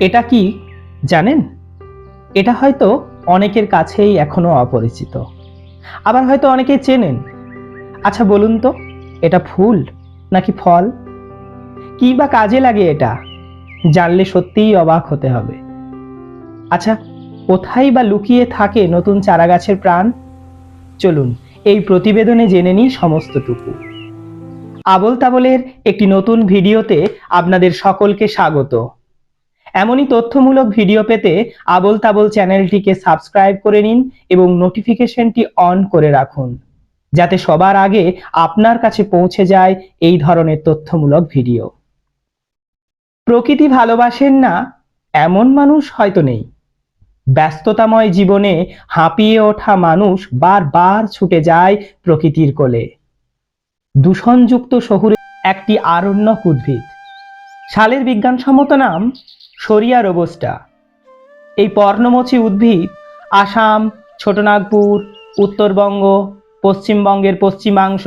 এটা কি, জানেন? এটা হয়তো অনেকের কাছেই এখনও অপরিচিত। আবার হয়তো অনেকে চেনেন। আচ্ছা বলুন তো, এটা ফুল নাকি ফল? কি বা কাজে লাগে এটা? জানলে সত্যিই অবাক হতে হবে। আচ্ছা কোথায় বা লুকিয়ে থাকে নতুন চারাগাছের প্রাণ? চলুন, এই প্রতিবেদনে জেনে নিই সমস্তটুকু। আবল তাবলের একটি নতুন ভিডিওতে আপনাদের সকলকে স্বাগত। এমনই তথ্যমূলক ভিডিও পেতে আবল তাবল চ্যানেলটিকে সাবস্ক্রাইব করে নিন এবং নোটিফিকেশনটি অন করে রাখুন, যাতে সবার আগে আপনার কাছে পৌঁছে যায় এই ধরনের তথ্যমূলক ভিডিও। প্রকৃতি ভালোবাসেন না, এমন মানুষ হয়তো নেই। ব্যস্ততাময় জীবনে হাঁপিয়ে ওঠা মানুষ বারবার ছুটে যায় প্রকৃতির কোলে। দূষণযুক্ত শহুরে একটি আরণ্যক উদ্ভিদ। শালের বিজ্ঞানসম্মত নাম সরিয়া রোবস্টা এই পর্ণমোচী উদ্ভিদ আসাম, ছোটনাগপুর, উত্তরবঙ্গ, পশ্চিমবঙ্গের পশ্চিমাংশ,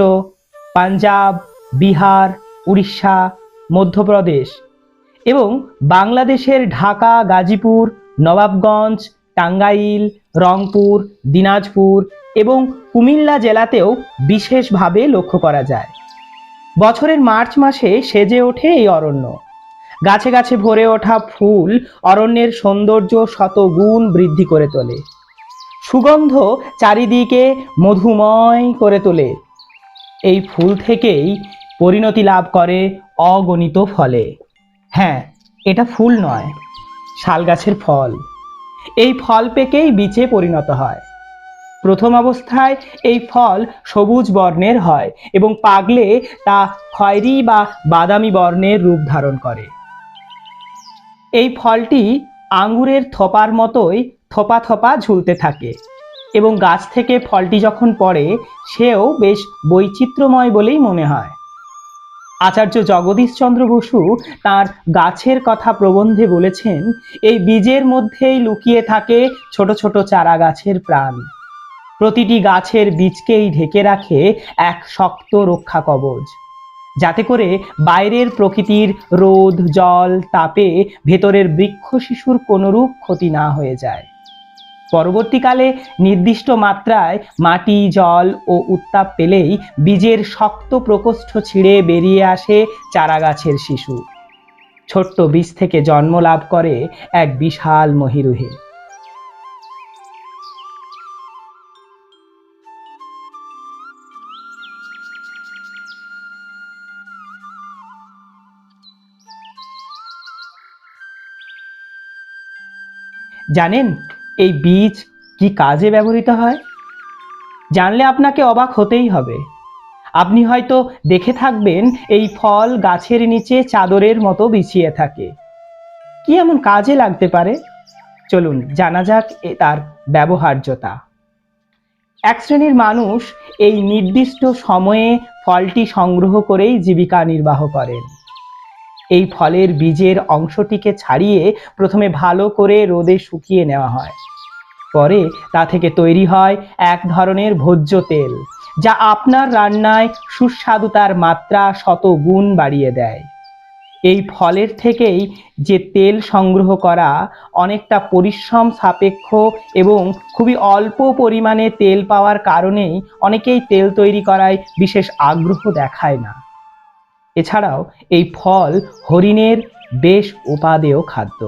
পাঞ্জাব, বিহার, উড়িষ্যা, মধ্যপ্রদেশ এবং বাংলাদেশের ঢাকা, গাজীপুর, নবাবগঞ্জ, টাঙ্গাইল, রংপুর, দিনাজপুর এবং কুমিল্লা জেলাতেও বিশেষভাবে লক্ষ্য করা যায়। বছরের মার্চ মাসে সেজে ওঠে এই অরণ্য। গাছে গাছে ভরে ওঠা ফুল অরণ্যের সৌন্দর্য শতগুণ বৃদ্ধি করে তোলে। সুগন্ধ চারিদিকে মধুময় করে তোলে। এই ফুল থেকেই পরিণতি লাভ করে অগণিত ফলে। হ্যাঁ এটা ফুল নয়, শাল গাছের ফল। এই ফল পেকেই বীচে পরিণত হয়। প্রথম অবস্থায় এই ফল সবুজ বর্ণের হয় এবং পাগলে তা খয়েরি বা বাদামি বর্ণের রূপ ধারণ করে। এই ফলটি আঙ্গুরের থোপার মতোই থোপা থোপা ঝুলতে থাকে এবং গাছ থেকে ফলটি যখন পড়ে, সেও বেশ বৈচিত্র্যময় বলেই মনে হয়। আচার্য জগদীশচন্দ্র বসু তার গাছের কথা প্রবন্ধে বলেছেন, এই বীজের মধ্যেই লুকিয়ে থাকে ছোট ছোট চারা গাছের প্রাণ। প্রতিটি গাছের বীজকেই ঢেকে রাখে এক শক্ত রক্ষা কবচ যাতে করে বাইরের প্রকৃতির রোদ, জল, তাপে ভেতরের বৃক্ষ শিশুর কোনরূপ ক্ষতি না হয়ে যায়। পরবর্তীকালে নির্দিষ্ট মাত্রায় মাটি, জল ও উত্তাপ পেলেই বীজের শক্ত প্রকোষ্ঠ ছিঁড়ে বেরিয়ে আসে চারাগাছের শিশু। ছোট্ট বীজ থেকে জন্ম লাভ করে এক বিশাল মহিরুহে। জানেন এই বীজ কি কাজে ব্যবহৃত হয়? জানলে আপনাকে অবাক হতেই হবে। আপনি হয়তো দেখে থাকবেন এই ফল গাছের নিচে চাদরের মতো বিছিয়ে থাকে। কি এমন কাজে লাগতে পারে? চলুন জানা যাক তার ব্যবহার্যতা। এক শ্রেণির মানুষ এই নির্দিষ্ট সময়ে ফলটি সংগ্রহ করেই জীবিকা নির্বাহ করেন। এই ফলের বীজের অংশটিকে ছাড়িয়ে প্রথমে ভালো করে রোদে শুকিয়ে নেওয়া হয়। পরে তা থেকে তৈরি হয় এক ধরনের ভোজ্য তেল, যা আপনার রান্নায় সুস্বাদুতার মাত্রা শত গুণ বাড়িয়ে দেয়। এই ফলের থেকেই যে তেল সংগ্রহ করা অনেকটা পরিশ্রম সাপেক্ষ এবং খুবই অল্প পরিমাণে তেল পাওয়ার কারণেই অনেকেই তেল তৈরি করায় বিশেষ আগ্রহ দেখায় না। এছাড়াও এই ফল হরিণের বেশ উপাদেয় খাদ্য।